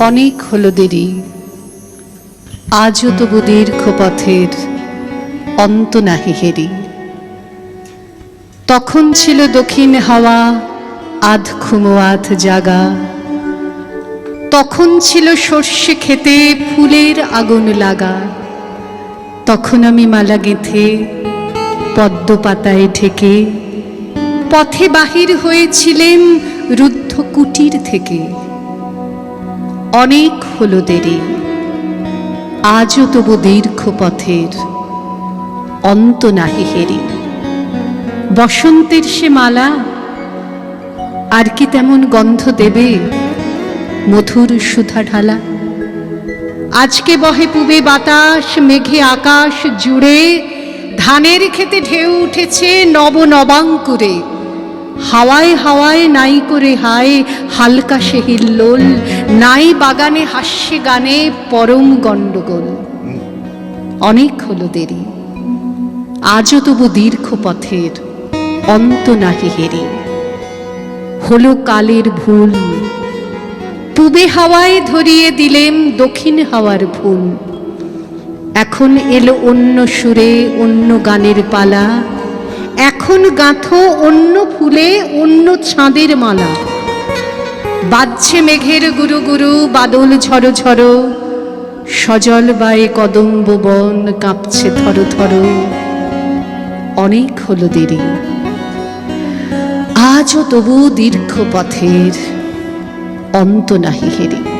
অনেক হলো দেরি। আজও তবু দীর্ঘ পথের অন্ত নাহি হেরি। তখন ছিল দক্ষিণ হাওয়া, আধ খুমো আধ জাগা। তখন ছিল সর্ষে খেতে ফুলের আগুন লাগা। তখন আমি মালা গেঁথে পদ্ম পাতায় ঠেকে পথে বাহির হয়েছিলেন রুদ্ধ কুটির থেকে। অনেক হলো দেরি। আজও তবু দীর্ঘ পথের অন্ত নাহি হেরি। বসন্তের সে মালা আর কি তেমন গন্ধ দেবে মধুর সুধা ঢালা। আজকে বহে পুবে বাতাস, মেঘে আকাশ জুড়ে, ধানের খেতে ঢেউ উঠেছে নব নবাঙ্কুরে। হাওয়ায় হাওয়ায় নাই করে হায়, হালকা সে হিল্লোল নাই বাগানে হাস্যে গানে পরম গণ্ডগোল। অনেক হলো দেরি, আজও তবু দীর্ঘ পথের অন্ত নাহি হেরি। হলো কালের ভুল। পূবে হাওয়ায় ধরিয়ে দিলেম দক্ষিণ হাওয়ার ভুল। এখন এলো অন্য সুরে, অন্য গানের পালা। এখন গাঁথো অন্য ফুলে, অন্য ছাঁদের মালা। বাজছে মেঘের গুরু গুরু, বাদল ঝড়ো ঝড়ো সজল বায়ে কদম্ব বন কাঁপছে থর থর। অনেক হলো দেরি। আজও তবু দীর্ঘ পথের অন্ত নাহি হেরি।